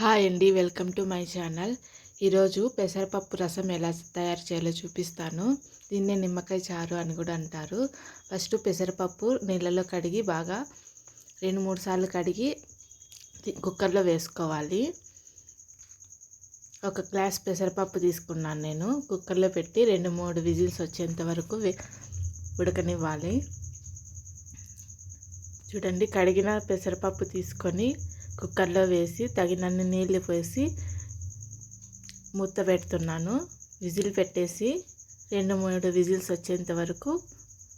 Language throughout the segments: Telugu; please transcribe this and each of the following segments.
హాయ్ అండి వెల్కమ్ టు మై ఛానల్. ఈరోజు పెసరపప్పు రసం ఎలా తయారు చేయాలో చూపిస్తాను. దీన్నే నిమ్మకాయ చారు అని కూడా అంటారు. ఫస్ట్ పెసరపప్పు నీళ్ళలో కడిగి బాగా రెండు మూడు సార్లు కడిగి కుక్కర్లో వేసుకోవాలి. ఒక గ్లాస్ పెసరపప్పు తీసుకున్నాను నేను. కుక్కర్లో పెట్టి రెండు మూడు విజిల్స్ వచ్చేంత వరకు ఉడకనివ్వాలి. చూడండి కడిగిన పెసరపప్పు తీసుకొని కుక్కర్లో వేసి తగినన్ని నీళ్ళు పోసి మూత పెడుతున్నాను. విజిల్ పెట్టేసి రెండు మూడు విజిల్స్ వచ్చేంత వరకు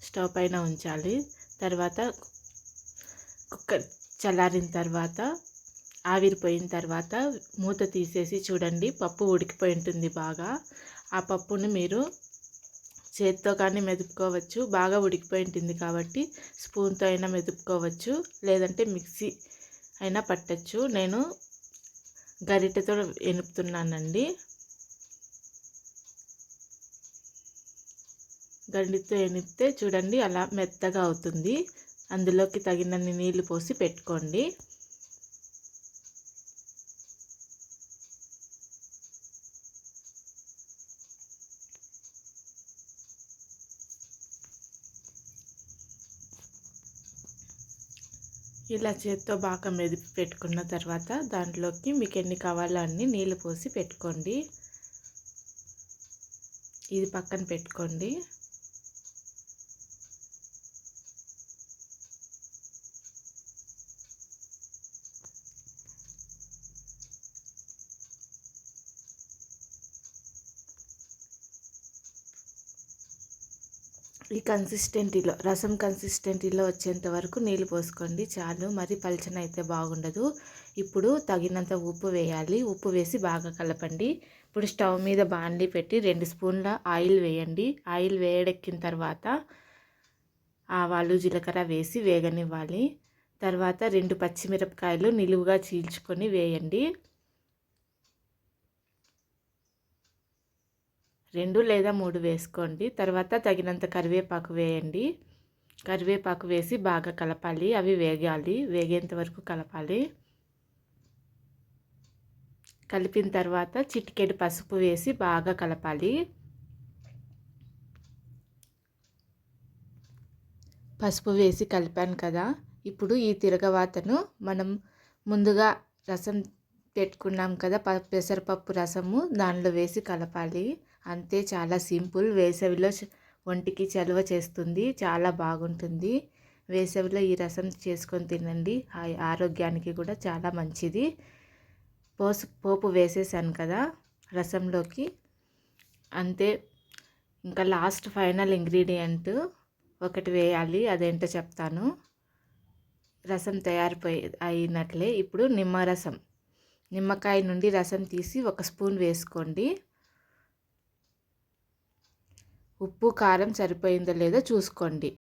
స్టవ్ పైన ఉంచాలి. తర్వాత కుక్కర్ చల్లారిన తర్వాత ఆవిరిపోయిన తర్వాత మూత తీసేసి చూడండి పప్పు ఉడికిపోయి ఉంటుంది బాగా. ఆ పప్పుని మీరు చేత్తో కానీ మెదుపుకోవచ్చు. బాగా ఉడికిపోయి ఉంటుంది కాబట్టి స్పూన్తో అయినా మెదుపుకోవచ్చు. లేదంటే మిక్సీ అయినా పట్టచ్చు. నేను గరిటెతో ఎనుపుతున్నానండి. గరిటెతో ఎనిపితే చూడండి అలా మెత్తగా అవుతుంది. అందులోకి తగినన్ని నీళ్ళు పోసి పెట్టుకోండి. ఇలా చేత్తో బాగా మెదిపి పెట్టుకున్న తర్వాత దాంట్లోకి మీకు ఎన్ని కావాలో అన్ని నీళ్ళు పోసి పెట్టుకోండి. ఇది పక్కన పెట్టుకోండి. ఈ కన్సిస్టెంటీలో రసం కన్సిస్టెంటీలో వచ్చేంత వరకు నీళ్ళు పోసుకోండి. చాలు. మరి పలచన అయితే బాగుండదు. ఇప్పుడు తగినంత ఉప్పు వేయాలి. ఉప్పు వేసి బాగా కలపండి. ఇప్పుడు స్టవ్ మీద బాండి పెట్టి రెండు స్పూన్ల ఆయిల్ వేయండి. ఆయిల్ వేడెక్కిన తర్వాత ఆవాలు జీలకర్ర వేసి వేగనివ్వాలి. తర్వాత రెండు పచ్చిమిరపకాయలు నిలువుగా చీల్చుకొని వేయండి. రెండు లేదా మూడు వేసుకోండి. తర్వాత తగినంత కరివేపాకు వేయండి. కరివేపాకు వేసి బాగా కలపాలి. అవి వేగాలి. వేగేంత వరకు కలపాలి. కలిపిన తర్వాత చిటికెడు పసుపు వేసి బాగా కలపాలి. పసుపు వేసి కలిపాను కదా. ఇప్పుడు ఈ తిరగవాతను మనం ముందుగా రసం పెట్టుకున్నాం కదా పెసరపప్పు రసము దానిలో వేసి కలపాలి. అంతే చాలా సింపుల్. వేసవిలో ఒంటికి చలువ చేస్తుంది. చాలా బాగుంటుంది. వేసవిలో ఈ రసం చేసుకొని తినండి. ఆరోగ్యానికి కూడా చాలా మంచిది. పోసు పోపు వేసేసాను కదా రసంలోకి. అంతే. ఇంకా లాస్ట్ ఫైనల్ ఇంగ్రీడియంట్ ఒకటి వేయాలి. అదేంటో చెప్తాను. రసం తయారుపోయి అయినట్లే. ఇప్పుడు నిమ్మరసం నిమ్మకాయ నుండి రసం తీసి ఒక స్పూన్ వేసుకోండి. ఉప్పు కారం సరిపోయిందో లేదో చూసుకోండి.